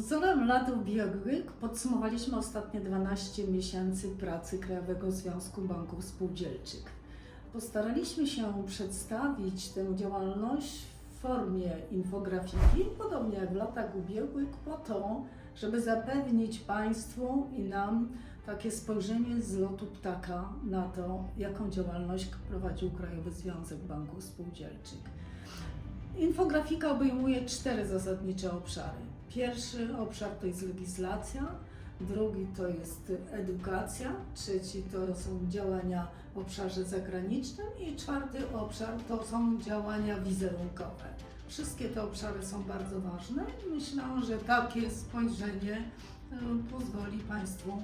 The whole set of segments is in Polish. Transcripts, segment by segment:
Wzorem lat ubiegłych podsumowaliśmy ostatnie 12 miesięcy pracy Krajowego Związku Banków Spółdzielczych. Postaraliśmy się przedstawić tę działalność w formie infografiki, podobnie jak w latach ubiegłych, po to, żeby zapewnić Państwu i nam takie spojrzenie z lotu ptaka na to, jaką działalność prowadził Krajowy Związek Banków Spółdzielczych. Infografika obejmuje cztery zasadnicze obszary. Pierwszy obszar to jest legislacja, drugi to jest edukacja, trzeci to są działania w obszarze zagranicznym i czwarty obszar to są działania wizerunkowe. Wszystkie te obszary są bardzo ważne i myślę, że takie spojrzenie e, pozwoli Państwu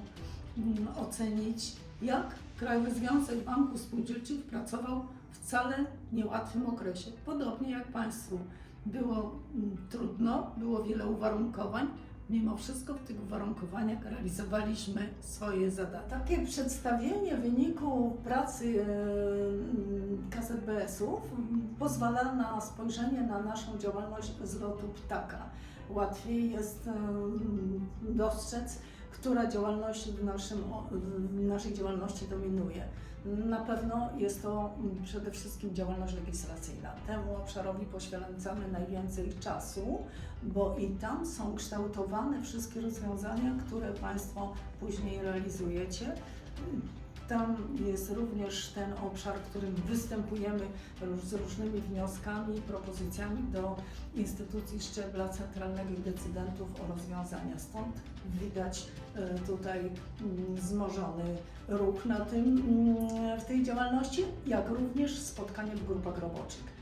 mm, ocenić, jak Krajowy Związek Banków Spółdzielczych pracował wcale niełatwym okresie. Podobnie jak Państwu było mm, trudno, było wiele uwarunkowań. Mimo wszystko w tych uwarunkowaniach realizowaliśmy swoje zadania. Takie przedstawienie wyniku pracy e, mm, KZBS-ów mm, pozwala na spojrzenie na naszą działalność z lotu ptaka. Łatwiej jest e, dostrzec, która działalność w, naszym, w naszej działalności dominuje. Na pewno jest to przede wszystkim działalność legislacyjna. Temu obszarowi poświęcamy najwięcej czasu, bo i tam są kształtowane wszystkie rozwiązania, które Państwo później realizujecie. Tam jest również ten obszar, w którym występujemy z różnymi wnioskami, propozycjami do instytucji szczebla centralnego i decydentów o rozwiązania. Stąd widać e, tutaj mm, wzmożony ruch na tym, mm, w tej działalności, jak również spotkanie w grupach roboczych.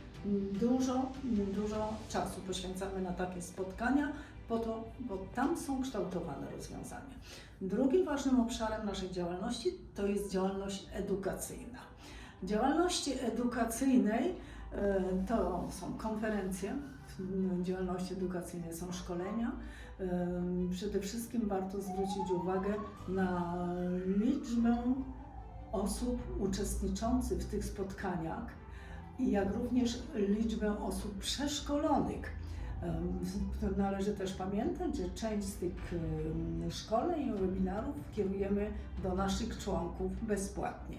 Dużo, dużo czasu poświęcamy na takie spotkania, po to, bo tam są kształtowane rozwiązania. Drugim ważnym obszarem naszej działalności to jest działalność edukacyjna. W działalności edukacyjnej e, to są konferencje, działalności edukacyjnej są szkolenia. E, Przede wszystkim warto zwrócić uwagę na liczbę osób uczestniczących w tych spotkaniach jak również liczbę osób przeszkolonych. To Należy też pamiętać, że część z tych szkoleń i webinarów kierujemy do naszych członków bezpłatnie.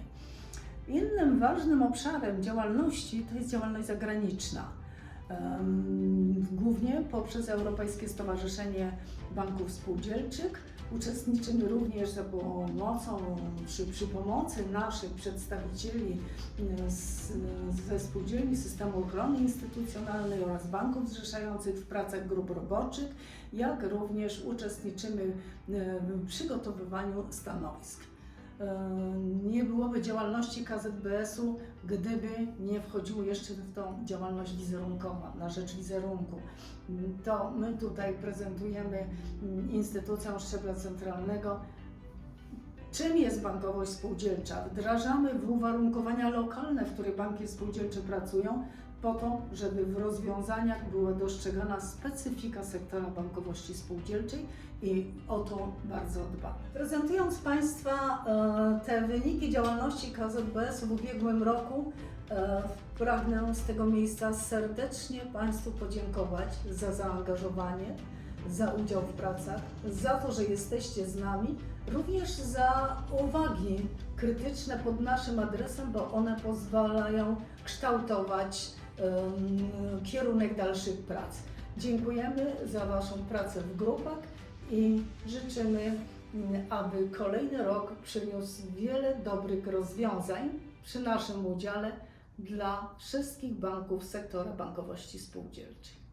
Innym ważnym obszarem działalności to jest działalność zagraniczna. Głównie poprzez Europejskie Stowarzyszenie Banków Spółdzielczych. Uczestniczymy również za pomocą, czy przy pomocy naszych przedstawicieli ze spółdzielni systemu ochrony instytucjonalnej oraz banków zrzeszających w pracach grup roboczych, jak również uczestniczymy w przygotowywaniu stanowisk. E, Nie byłoby działalności KZBS-u, gdyby nie wchodziło jeszcze w tą działalność wizerunkową, na rzecz wizerunku. To my tutaj prezentujemy mm, instytucją szczebla centralnego Czym jest bankowość spółdzielcza? Wdrażamy w uwarunkowania lokalne, w których banki spółdzielcze pracują, po to, żeby w rozwiązaniach była dostrzegana specyfika sektora bankowości spółdzielczej i o to bardzo dbamy. Prezentując Państwa e, te wyniki działalności KZBS w ubiegłym roku, e, pragnę z tego miejsca serdecznie Państwu podziękować za zaangażowanie, za udział w pracach, za to, że jesteście z nami, również za uwagi krytyczne pod naszym adresem, bo one pozwalają kształtować kierunek dalszych prac. Dziękujemy za Waszą pracę w grupach i życzymy, mm, aby kolejny rok przyniósł wiele dobrych rozwiązań przy naszym udziale dla wszystkich banków sektora bankowości spółdzielczej.